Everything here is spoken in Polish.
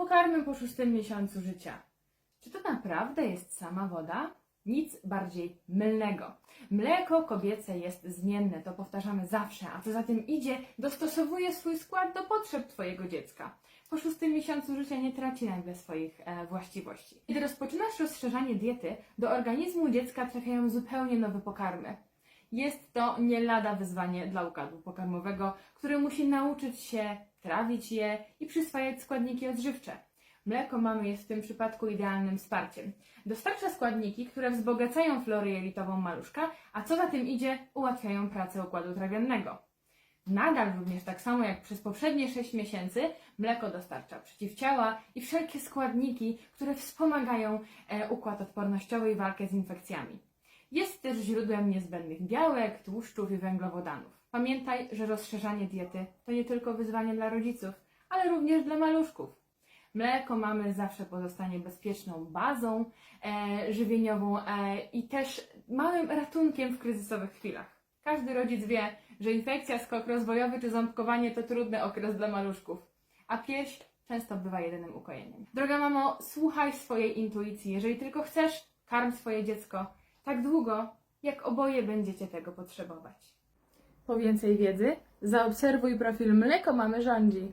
pokarmem po szóstym miesiącu życia. Czy to naprawdę jest sama woda? Nic bardziej mylnego. Mleko kobiece jest zmienne, to powtarzamy zawsze, a co za tym idzie, dostosowuje swój skład do potrzeb Twojego dziecka. Po szóstym miesiącu życia nie traci nagle swoich e, właściwości. Kiedy rozpoczynasz rozszerzanie diety, do organizmu dziecka trafiają zupełnie nowe pokarmy. Jest to nie lada wyzwanie dla układu pokarmowego, który musi nauczyć się trawić je i przyswajać składniki odżywcze. Mleko mamy jest w tym przypadku idealnym wsparciem. Dostarcza składniki, które wzbogacają florę jelitową maluszka, a co za tym idzie, ułatwiają pracę układu trawiennego. Nadal również tak samo jak przez poprzednie 6 miesięcy, mleko dostarcza przeciwciała i wszelkie składniki, które wspomagają e, układ odpornościowy i walkę z infekcjami. Jest też źródłem niezbędnych białek, tłuszczów i węglowodanów. Pamiętaj, że rozszerzanie diety to nie tylko wyzwanie dla rodziców, ale również dla maluszków. Mleko mamy zawsze pozostanie bezpieczną bazą e, żywieniową e, i też małym ratunkiem w kryzysowych chwilach. Każdy rodzic wie, że infekcja, skok rozwojowy czy ząbkowanie to trudny okres dla maluszków, a pierś często bywa jedynym ukojeniem. Droga mamo, słuchaj swojej intuicji. Jeżeli tylko chcesz, karm swoje dziecko tak długo, jak oboje będziecie tego potrzebować. Po więcej wiedzy zaobserwuj profil Mleko Mamy Rządzi.